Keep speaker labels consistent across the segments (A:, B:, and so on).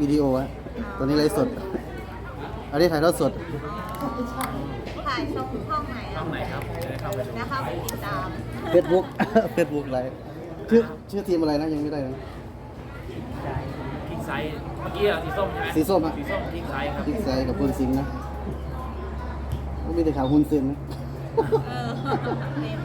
A: ว
B: นี้วิ
C: ดีโอฮะตัวนี้ไลฟ์สดอันนี้ถ่ายทอดสด
B: ถ่ายช่องช่องไหน
A: ช่
B: อะ
A: องไหนครับจะได้เข้าไปดู
B: นะคะไปติดตาม
C: Facebook Facebook ไลฟ์ชื่อชื่อทีมอะไรนะยังไม่ได้นะ
A: คลิกไซส์เมื่อกี้อะสีส้มใช่ไหม
C: สีส้มอะ
A: สีส้มคลิกไซส์ครับ
C: พิกไซกับคุณสิงห์นะก็มีแต่ข่าวหุ้นเซ็นนะ
B: เออเต็ม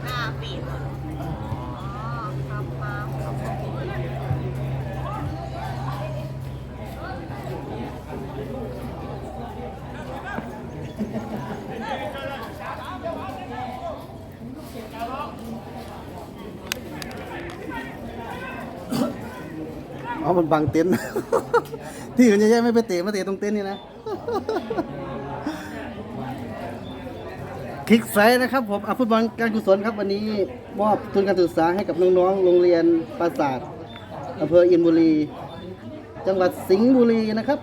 B: บั
C: งเต็นท์ ที่อื่นเยอะแยะไม่ไปเตะมาเตะตรงเต็นท์นี่นะ คลิกไซส์นะครับผมอะฟุตบอลการกุศลครับวันนี้มอบทุนการศึกษาให้กับน้องๆ โรงเรียนปราสาทอำเภออินบุรี จังหวัดสิงห์บุรีนะครับ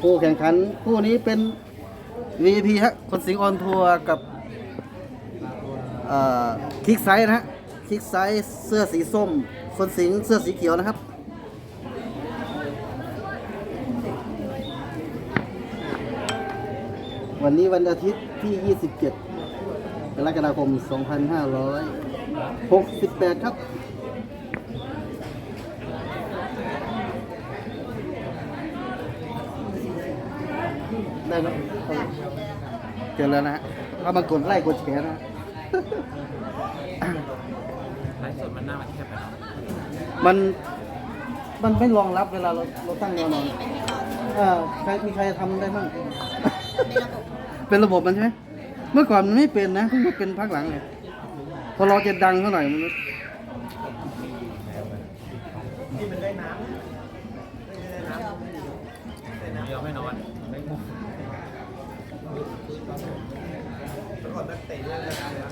C: ผู้แข่งขันคู่นี้เป็น VIP ฮะคนสิงห์ออนทัวร์กับ เอ่อ ลิกไซส์นะฮะคลิกไซส์เสื้อสีส้ม คนสิงเสื้อสีเขียวนะครับ วันนี้วันอาทิตย์ที่ 27 กรกฎาคม 2568 ครับได้ไหมเจอแล้วนะฮะก็มากดไล่กดแชร์นะฮะ
A: ไลฟ์สดมันน่ามันแคบไปเนาะ
C: มันมันไม่รองรับเวลาเราเราตั้งแนวนอน
B: ไม่ให้นอน
C: เออใครมีใครทำได้บ้าง
B: ในระบบ
C: เป็นระบบมันใช่ไหมเมื่อก่อนมันไม่เป็นนะเพิ่งมาเป็นพักหลังเนี่ยพอเราจะดังเท่าไหร่มัน
A: เดียวไม่นอนไม่ง่วง
C: อ้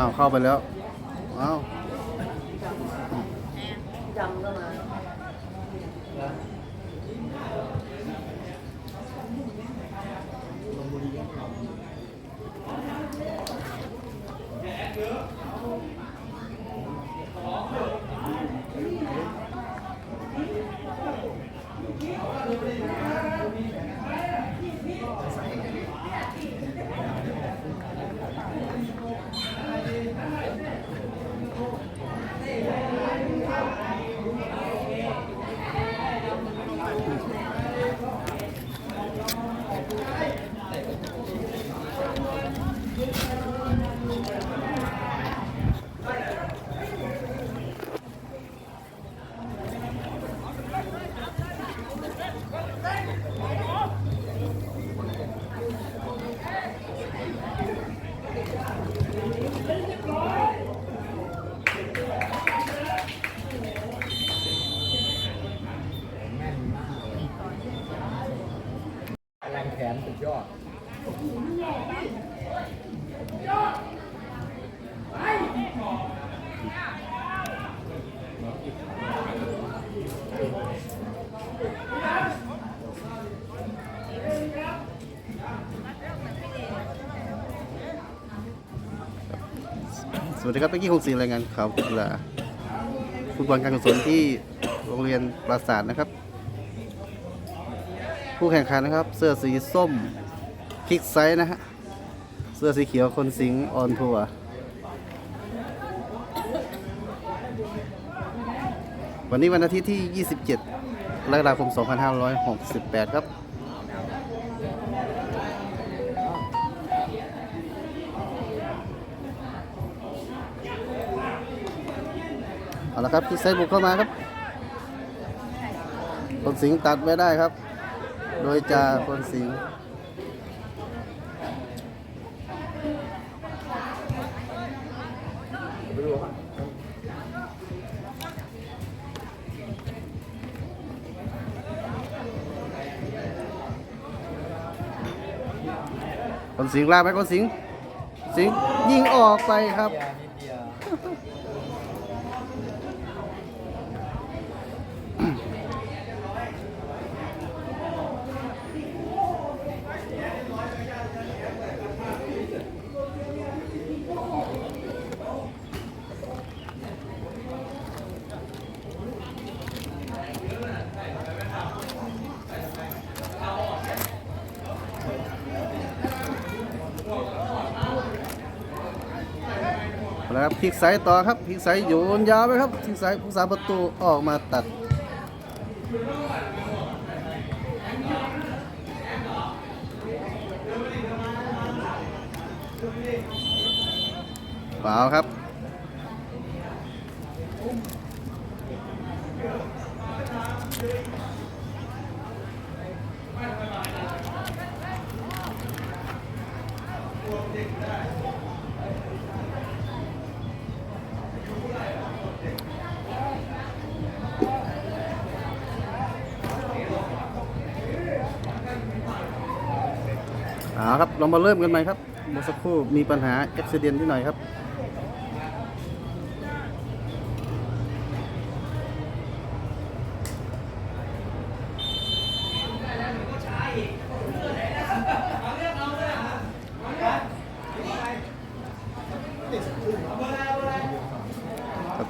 C: ้าวเข้าไปแล้วอ้าว
B: เส
C: วัสดีครับเมื่อกี้คงสีรายงานข่าวกีฬาฟุตบอลการกุศลที่โรงเรียนปราสาทนะครับ ผู้แข่งขันนะครับ เสื้อสีส้มคิกไซส์นะฮะเสื้อสีเขียวคนสิงห์ออนทัวร์วันนี้วันอาทิตย์ที่ 27กรกฎาคม2568 ครับ เอาละครับคิกไซส์บุกเข้ามาครับคนสิงตัดไม่ได้ครับ โดยจาคนสิงคนสิงลากไปคนสิงสิงยิงออกไปครับ เอาละครับพลิกสายต่อครับพลิกสายโยนยาวไปครับพลิกสายผู้สาประตูออกมาตัดเปล่าครับ เอาครับเรามาเริ่มกันใหม่ครับเมื่อสักครู่มีปัญหาอุบิเหตุที่หน่อยครับ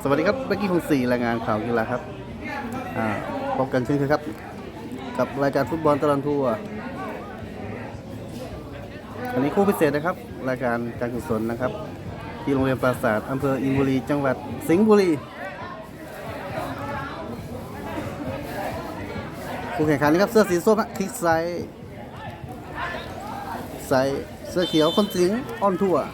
C: สวัสดีครับเมื่อกี้คุณสี่รายงานข่าวกีฬาครับอ่าพบกันเช่นเคยครับ กับรายการฟุตบอลตลอดทัวร์ อันนี้คู่พิเศษนะครับ รายการการกุศลนะครับ ที่โรงเรียนปราศาสตร์อำเภออินบุรี จังหวัดสิงห์บุรีคู่แข่งขันนะครับเสื้อสีส้มคลิกไซส์ใส่เสื้อเขียวคนสิงห์ออนทัวร์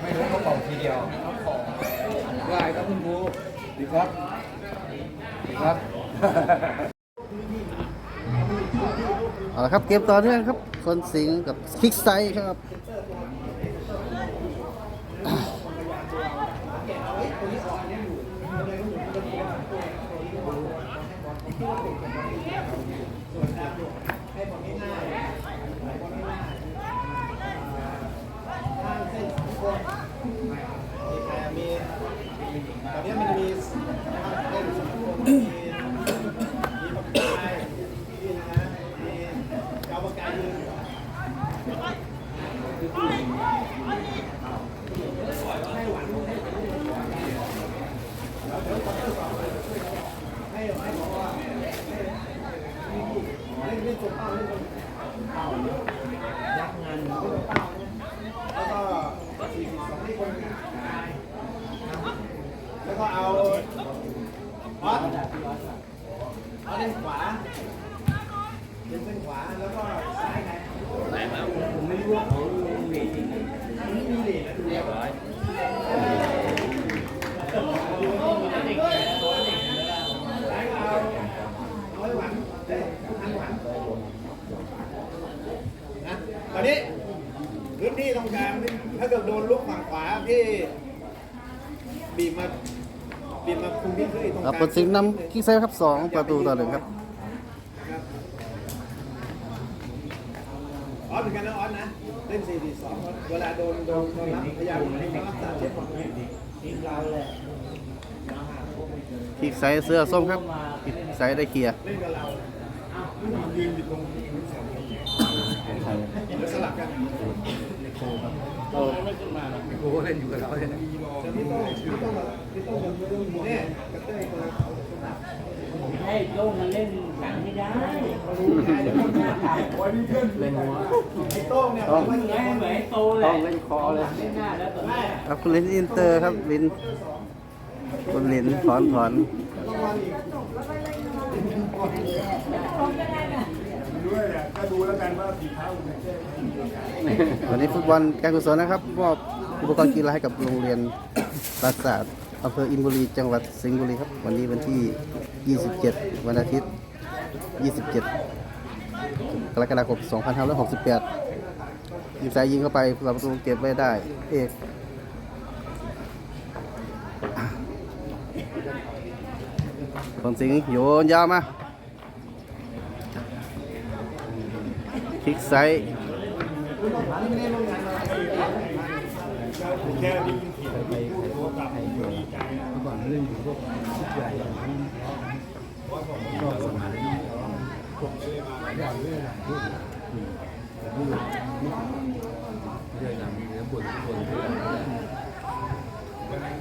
A: ไม่รู้เขาเป่าทีเดียวได้ครับคุณครูดี ครับ ครับ
C: เอาละครับเกมต่อเนื่องครับ คนสิงกับคิกไซครับ
A: มีตอนนี้มันมีเล่นสองคนมีมีปากกายนี่นะฮะมีเจ้าปากกายยืนเล่นเล่นตัวเป้าเล่นตัวเป้ายักงานเล่นตัวเป้าแล้วก็สี่สี่สองนี่คนกาย แล้วก็เอาออสเอาเล่น ขวาเล่นเส้นขวาแล้วก็ซ้ายไงซ้ายมาผมไม่รู้ว่าเขามีเลทไม่มีเลทนะเรียบร้อยซ้ายเอาร้อยหวันได้พันหวันนะตอนนี้พื้นที่ตรงกลางถ้าเกิดโดนลูกฝั่งขวาที่บีบมา บีบมาคุมที่พื้นตรงก
C: ครั
A: ลา
C: บ
A: ง
C: คนสิงนำคลิกไซส์ครับสองประตูต่อหนึ่งครับ
A: ออสเหมือนกันนะออสนะ เล่น 4 4 2เวลาโดนโดนโดนรับพยายามให้มันรักษาเช็ดหมดทีมเราเลย
C: คลิกไซส์เสื้อส้มครับคลิกไซส์ได้เคลียร์
A: เล่นกับเรายืนอยู่ตรงแล้สลับกัน โอ้ไม่ขึ้นมาโอ้เล่นอยู่กับเราเลยนะพี่โต้พี่โต้พี่โต้เนี่ยกระเต้ยคนละเขา
D: ให้โลกมันเล่นหนังไม่ได้
A: เล่นหัวไอ้โต้งเนี่ยมัน
D: แง่เหมือนโตเลยต้องเล่นคอเลยเล่นหน้าแล้วตอนนี้
C: ครับคุณลินอินเตอร์ครับลินคุณลินถอนถอน
A: ด้วยอะก็ดูแล้วกันว่าสีเท้าเนี่ย
C: วันนี้ฟุตบอลการกุศลนะครับมอบอุปกรณ์กีฬาให้กับโรงเรียนปราสาทอำเภออินบุรี จังหวัดสิงห์บุรีครับ วันนี้วันที่ 27 วันอาทิตย์ 27 กรกฎาคม 2568ยิงสายยิงเข้าไปผู้รัประตูเก็บไว้ได้ เอกคนสิงห์โยนยาวมา คลิกไซส์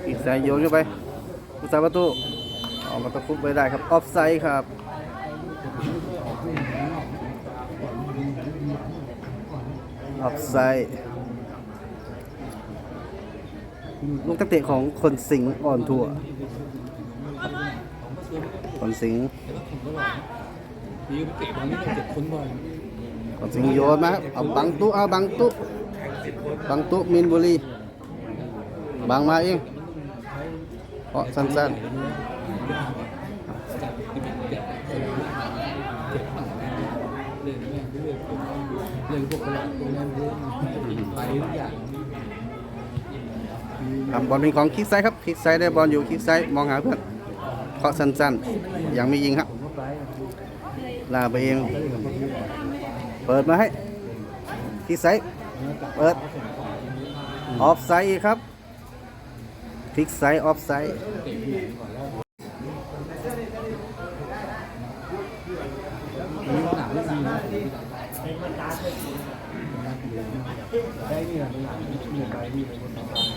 C: อีกสายโยนเข้าไปผู้สาประตูออกมาตะคุบไว้ได้ครับ ออฟไซด์ครับ ออฟไซด์ลูกตั้งเตะของคนสิงห์อ่อนทั่ว คนสิงห์
D: ยืมเตะบอลนี่เจ็บคนบ่อย
C: คนสิงห์โยนมาเอาบังตุเอาบังตุบังตุมินบุรีบังมาเองเพราะสั้น
D: จับที่เป็นเจ็บเจ็บฝั่งเล่นแม่เรื่อยเล่นพวกกระหล่ำพวกนั้นเรื่อยไปทุกอย่าง
C: บอลเป็นของคลิกไซด์ครับคลิกไซด์ได้บอลอยู่คลิกไซด์มองหาเพื่อนเคาะสั้นๆยังไม่ยิงครับลาไปเองเปิดมาให้ที่ไซส์เปิดออฟไซด์ครับพลิกไซด์ออฟไซด์คน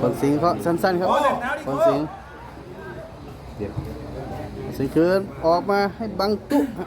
C: คนสิงเขาสั้นๆครับคนสิงห์สิงคืนออกมาให้บังตุฮะ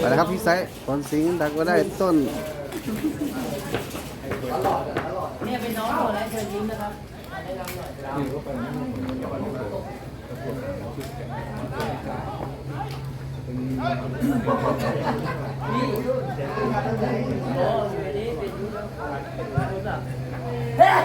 C: ไปแล้วครับพลิกไซด์คนสิงดักก็ได้ต้น
D: เนี่ยเป็นน้องตัวแล้วเชิญยิ้มนะครับเฮ้ย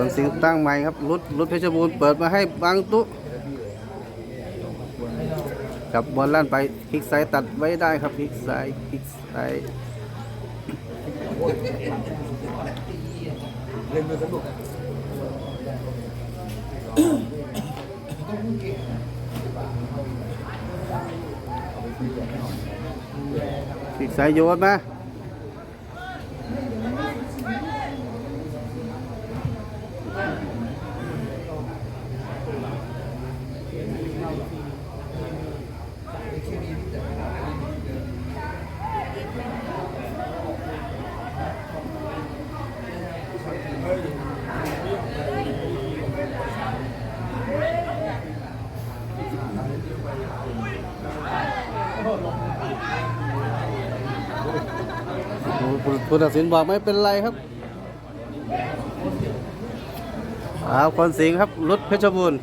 C: คนสิงตั้งใหม่ครับรุดรุดเพชรบูรณ์เปิดมาให้บังตุกับบอลลั่นไปพลิกไซด์ตัดไว้ได้ครับพลิกไซด์พลิกไซด์
A: เล่นมือสนุก
C: พลิกไซด์โยนมา ผู้ตัดสินบอกไม่เป็นไรครับเอาคนสิงครับรุดเพชรบูรณ์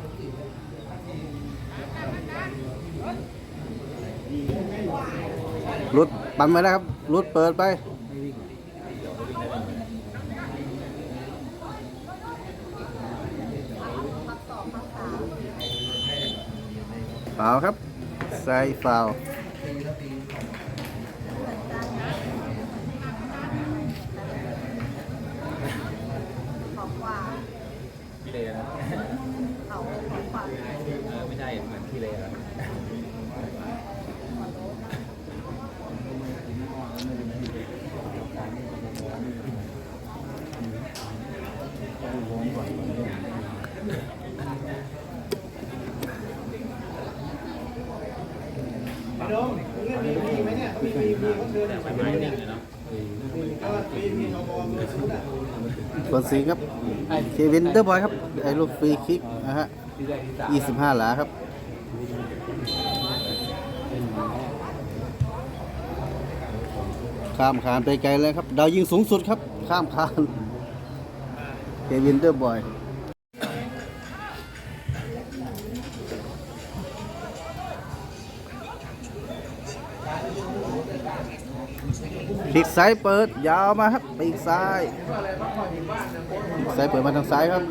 C: รุดปั่นไปนะครับรุดเปิดไปฟาครับใส่ฟาว
B: ของกว่า
D: พี่เลนะ
B: เขาของกว่า
D: เออไม่ใช่เหมือนพี่เลนะ
A: โดมเล่นมีพีไหมเนี่ยมีพีพีเขาเชิญเนี่ย
D: ไม้นิ่งเลยเนาะ
A: ก็มีพีนบมือชุดอะ
C: ส่ วนสิงครับ เควินเดอร์บอยครับ ไอ้ลูกฟรีคิกนะฮะ
D: ยี่สิบห้าม
C: 25หลาครับข้ามคานไปไกลเลยครับ ดาวยิงสูงสุดครับ ข้ามคาน เควินเดอร์บอย คลิกซ้ายเปิดยาวมาครับปีกซ้ายปีกซ้ายเปิดมาทางซ้ายครับ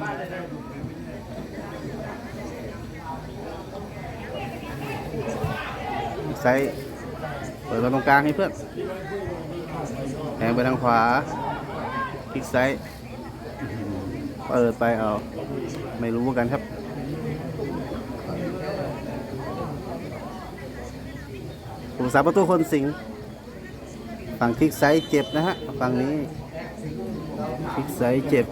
C: ปีกซ้ายเปิดมาตรงกลางให้เพื่อนแทงไปทางขวาคลิกซ้ายเปิดไปเอาไม่รู้กันครับผู้สาประตูคนสิงห์ ฝั่งคลิกไซส์เจ็บนะฮะฝั่งนี้คลิกไซส์เจ็บ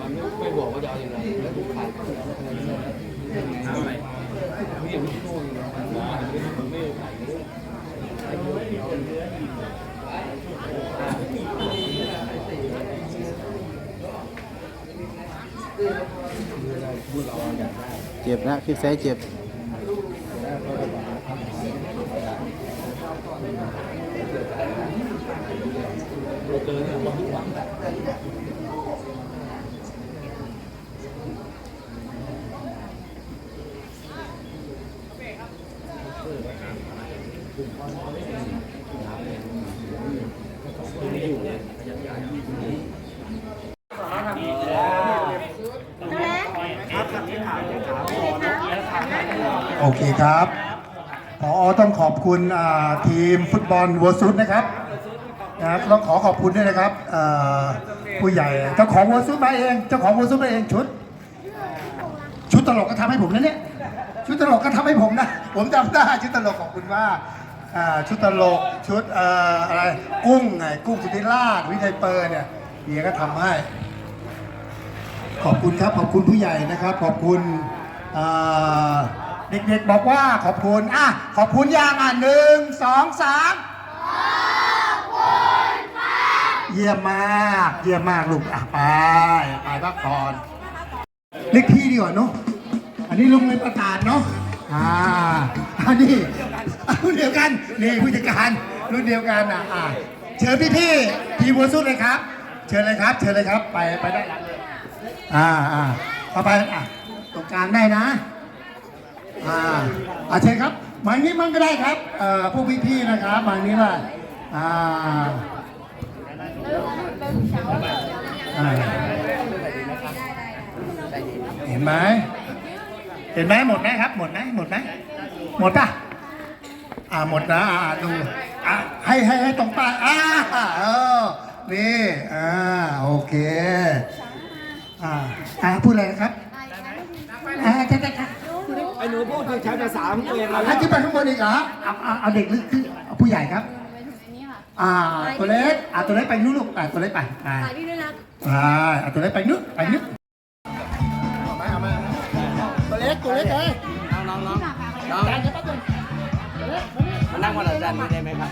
D: มันไม่บอกว่าจะเอาอย่างไรแล้วถูกขาดเอาอะไรพี่อย่างนี้โน่นหมอไม่ไม่ใส่เลยพูดเราอยากได้
C: เจ็บนะคลิกไซด์เจ็บ
D: เราเจอเนี่ยวันทุกวัน
B: นั่นแหละ
E: โอเครับพอต้องขอบคุณทีมฟุตบอลวัวซุดนะครับนะครับต้องขอขอบคุณด้วยนะครับผู้ใหญ่เจ้าของวัวซุดมาเองเจ้าของวัวซุดมาเองชุด ชุดตลกก็ทำให้ผมนะเนี่ยชุดตลกก็ทำให้ผมนะ ผมจำได้ชุดตลกขอบคุณมากอ่าชุดตลกชุดออะไรกุ้งไงกุ้งสุธิราชวินัยเปอร์เนี่ยเฮียก็ทำให้ ขอบคุณครับขอบคุณผู้ใหญ่นะครับ ขอบคุณอ่อ เด็กๆบอกว่าขอบคุณอะขอบคุณย่างอะหนึ่งสองสามเยี่ยมมาก เยี่ยมมากลูกอะไปไปพักผ่อนเล็กที่ดีกว่าเนาะอันนี้ลุงเป็นประกาศเนาะอ่าอันนี้รุ่นเดียวกันนี่ผู้จัดการรุ่นเดียวกันอะอะเชิญพี่ๆทีมวัวสู้เลยครับ เชิญเลยครับ เชิญเลยครับ ไปไปได้เลยอ่าอ่าต่อไปอะตรงกลางได้นะ อ่าอาเชิญครับมาอย่างนี้มันก็ได้ครับเอ่อพวกพี่ๆนะครับมาอย่างนี้ว่าอ่าอ่าเห็นไหมเห็นไหมหมดไหมครับ หมดไหมหมดไหมหมดป่ะอ่าหมดนะอ่าอ่าดูอ่าให้ให้ให้ตรงป้ายอ่าเออนี่อ่าโอเคอ่าอ่าพูดอะไรนะครับอ่าใช่ใช่ใช่
A: ไอ้ หนูพูดถึงใช้ภาษาของตัวเอง
E: อ่าขึ้นไปข้างบนอีกเหรอเอาเอาเอาเด็กหรือคือเอาผู้ใหญ่ครับอ่าตัวเล็กอ่าตัวเล็กไปนู้นลูกอ่าตัวเล็กไปอ่า
B: ถ่ายพี่ด้วยนะ
E: อ่าอ่าตัวเล็กไปนู้นไปนู้นเอาไหมเอาไหมตัวเล็กตัวเล็กเอ้ย
D: น้องน้องน้องน้องมานั่งวันอาจารย์นี้ได้ไหมครับ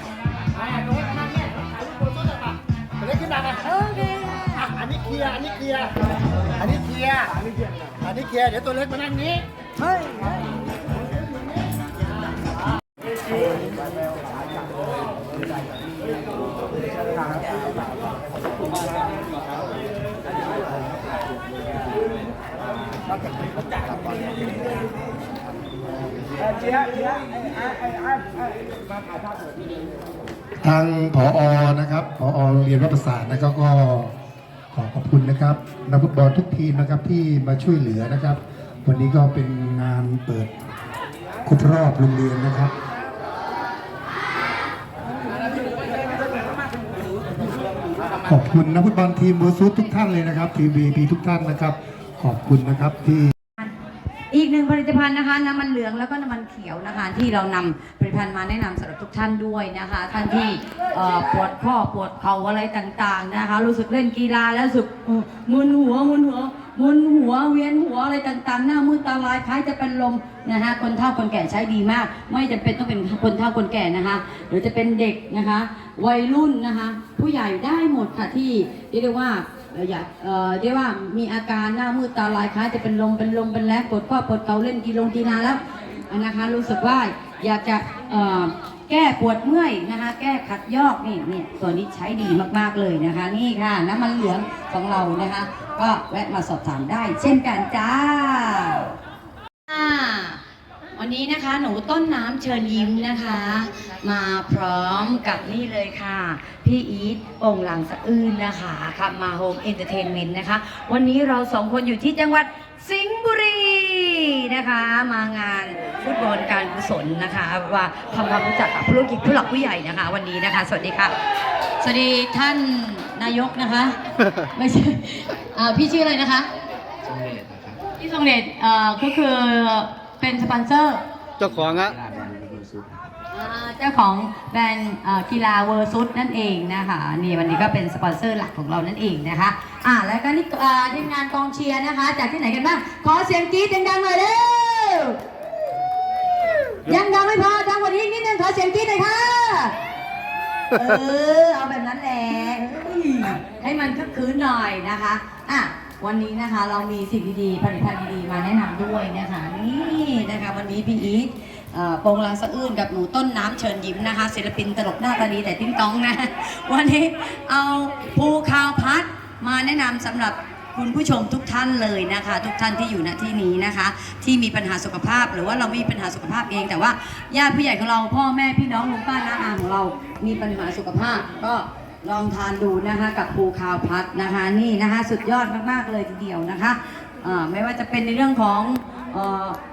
E: อ่าตัวเล็กมานั่งเนี่ยถ่ายรูปบนต้นเลยป่ะตัวเล็กขึ้นมาไหม
B: โอเค
E: อะอันนี้
A: นี้เคลียร์อันนี้เคลียร์อันนี้เคลียร์อันนี้เคลียร์อันนี้เคลียร์เดี๋ยวตัวเล็กมานั่งนี้เฮ้ย
E: ทางผอนะครับผอโรงเรียนวัดประสาทนะครับก็ขอขอบคุณนะครับนักฟุตบอลทุกทีมนะครับที่มาช่วยเหลือนะครับ วันนี้ก็เป็นงานเปิดครบรอบโรงเรียนนะครับขอบคุณนักฟุตบอลทีมเบอร์ซูทุกท่านเลยนะครับทีม VIP ทุกท่านนะครับ ขอบคุณนะครับที่
F: อีกหนึ่งผลิตภัณฑ์นะคะน้ำมันเหลืองแล้วก็น้ำมันเขียวนะคะ ที่เรานำผลิตภัณฑ์มาแนะนำสำหรับทุกท่านด้วยนะคะ ท่านที่เอ่อปวดข้อปวดเข่าอะไรต่างๆนะคะ รู้สึกเล่นกีฬาแล้วรู้สึกเออมึนหัวมึนหัวมึนหัวเวียนหัวอะไรต่างๆ หน้ามืดตาลายคล้ายจะเป็นลมนะคะคนเฒ่าคนแก่ใช้ดีมาก ไม่จำเป็นต้องเป็นคนเฒ่าคนแก่นะคะ หรือจะเป็นเด็กนะคะ วัยรุ่นนะคะ ผู้ใหญ่ได้หมดค่ะที่เรียกได้ว่า อยากเอ่อเรียกว่ามีอาการหน้ามืดตาลายคล้ายจะเป็นลมเป็นลมเป็นแรงปวดข้อปวดเข่าเล่นกีฬงกีฬาแล้วนะคะรู้สึกว่าอยากจะเอ่อแก้ปวดเมื่อยนะคะ แก้ขัดยอกนี่เนี่ยตัวนี้ใช้ดีมากๆเลยนะคะ นี่ค่ะน้ำมันเหลืองของเรานะคะ ก็แวะมาสอบถามได้ เช่นกันจ้า วันนี้นะคะหนูต้นน้ำเชิญยิ้มนะคะ มาพร้อมกับนี่เลยค่ะ พี่อีทโองหลังสะอื้นนะคะขับมาโฮมเอนเตอร์เทนเมนต์นะคะ วันนี้เราสองคนอยู่ที่จังหวัดสิงห์บุรีนะคะ มางานฟุตบอลการกุศลนะคะว่าทำความรู้จักกับผู้ลูกกิจผู้หลักผู้ใหญ่นะคะ วันนี้นะคะ สวัสดีค่ะ สวัสดีท่านนายกนะคะไม่ใช่อ่าพี่ชื่ออะไรนะคะ
D: สมเด็จนะครับ
F: พี่ทรงเดชเอ่อก็คือ เป็นสปอนเซอร์
C: เจ้าของอะ
D: กีฬาบอลลูนซุป
F: อ่าเจ้าของแบรนด์เอ่อกีฬาเวอร์ซุสนั่นเองนะคะนี่วันนี้ก็เป็นสปอนเซอร์หลักของเรานั่นเองนะคะอ่าแล้วก็นี่อ่าทีมงานกองเชียร์นะคะ จากที่ไหนกันบ้างขอเสียงกรี๊ดดังๆหน่อยเร็วยังดังไม่พอดังกว่านี้อีกนิดนึงขอเสียงกรี๊ดหน่อยค่ะเออเอาแบบนั้นแหละเฮ้ยให้มันคึกคืนหน่อยนะคะอะ วันนี้นะคะเรามีสิ่งดีๆผลิตภัณฑ์ดีๆมาแนะนำด้วยนะคะนี่นะคะวันนี้พี่อีทเอ่อโปรงลางสะอื้นกับหนูต้นน้ำเชิญยิ้มนะคะ ศิลปินตลกหน้าตาดีแต่ติ้งต้องนะ วันนี้เอาภูข่าวพัดมาแนะนำสำหรับคุณผู้ชมทุกท่านเลยนะคะ ทุกท่านที่อยู่ณที่นี้นะคะ ที่มีปัญหาสุขภาพหรือว่าเรามีปัญหาสุขภาพเองแต่ว่าญาติผู้ใหญ่ของเราพ่อแม่พี่น้องลุงป้าน้าอาของเรามีปัญหาสุขภาพก็ ลองทานดูนะคะกับภูข่าวพัดนะคะนี่นะคะสุดยอดมากๆเลยทีเดียวนะคะไม่ว่าจะเป็นในเรื่องของอ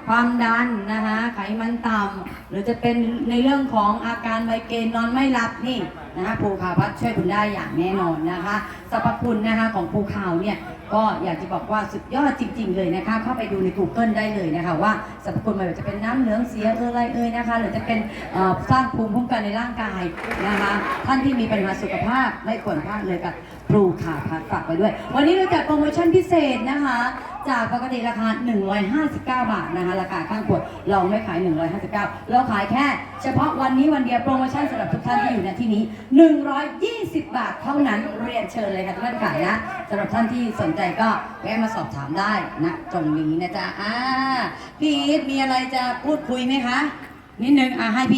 F: ความดันนะคะไขมันต่ำหรือจะเป็นในเรื่องของอาการไมเกรนนอนไม่หลับนี่นะคะภูขาวพัดช่วยคุณได้อย่างแน่นอนนะคะสรรพคุณนะคะของภูขาวเนี่ย ก็อยากจะบอกว่าสุดยอดจริง ๆ เลยนะคะ เข้าไปดูใน Google ได้เลยนะคะ ว่าสรรพคุณไม่ว่าจะเป็นน้ำเหลืองเสียเอออะไรเอ่ยนะคะ หรือจะเป็นสร้างภูมิคุ้มกันในร่างกายนะคะ ท่านที่มีปัญหาสุขภาพไม่ควรพลาดเลยกับ ปลูขาพัดฝากไว้ด้วย วันนี้เราจัดโปรโมชั่นพิเศษนะคะ จากปกติราคา 159 บาทนะคะ ราคาข้างขวดเราไม่ขาย 159 เราขายแค่ เฉพาะวันนี้วันเดียวโปรโมชั่นสำหรับทุกท่านที่อยู่ในที่นี้ 120 บาทเท่านั้นเรียนเชิญเลยค่ะทุกท่านขายนะสำหรับท่านที่สนใจก็แวะมาสอบถามได้นะตรงนี้นะจ๊ะอ่าพี่อีทมีอะไรจะพูดคุยไหมคะนิดนึงอะให้พี่